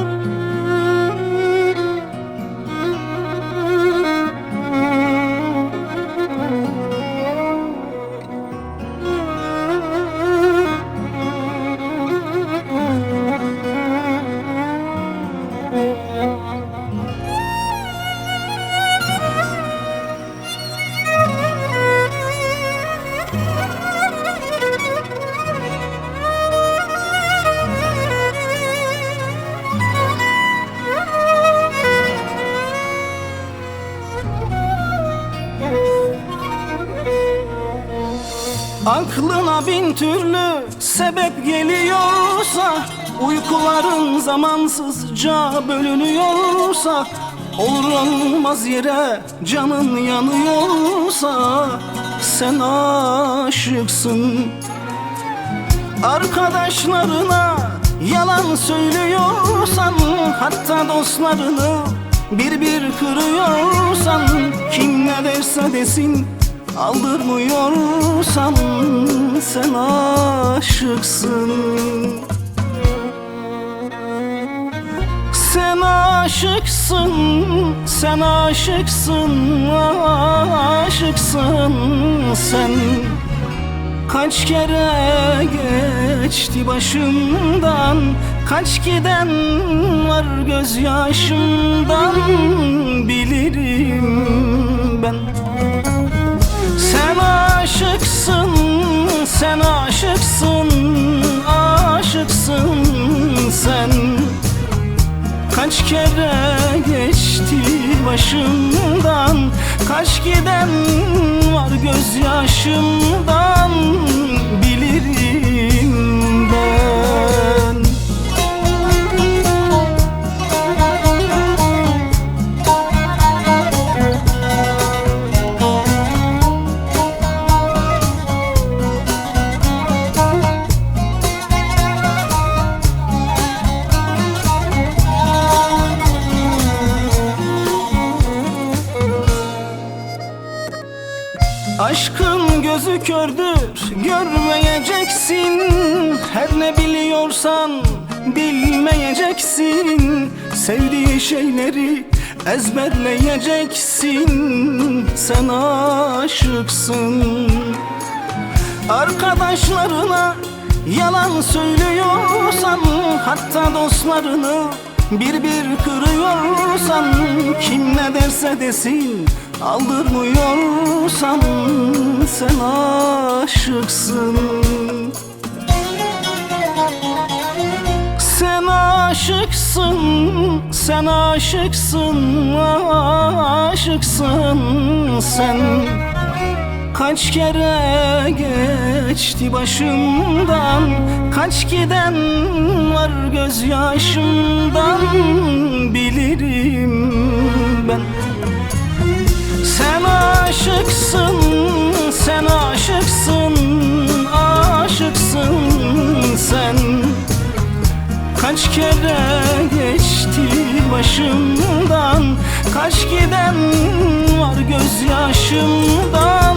Música Aklına bin türlü sebep geliyorsa Uykuların zamansızca bölünüyorsa Olur olmaz yere canın yanıyorsa Sen aşıksın. Arkadaşlarına yalan söylüyorsan Hatta dostlarını bir bir kırıyorsan Kim ne derse desin aldırmıyorsan Sen aşıksın. Sen aşıksın, sen aşıksın, aşıksın sen. Kaç kere geçti başımdan Kaç giden var gözyaşımdan Bilirim ben Kaç kere geçti başımdan Kaç giden var gözyaşımdan Aşkın gözü kördür görmeyeceksin. Her ne biliyorsan bilmeyeceksin. Sevdiği şeyleri ezberleyeceksin. Sen aşıksın. Arkadaşlarına yalan söylüyorsan Hatta dostlarını bir bir kırıyorsan Kim ne derse desin aldırmıyorsan Sen aşıksın. Sen aşıksın, sen aşıksın, aşıksın sen. Kaç kere geçti başımdan Kaç giden var gözyaşımdan Bilirim Sen aşıksın, sen aşıksın Aşıksın sen. Kaç kere geçti başımdan Kaç giden var gözyaşımdan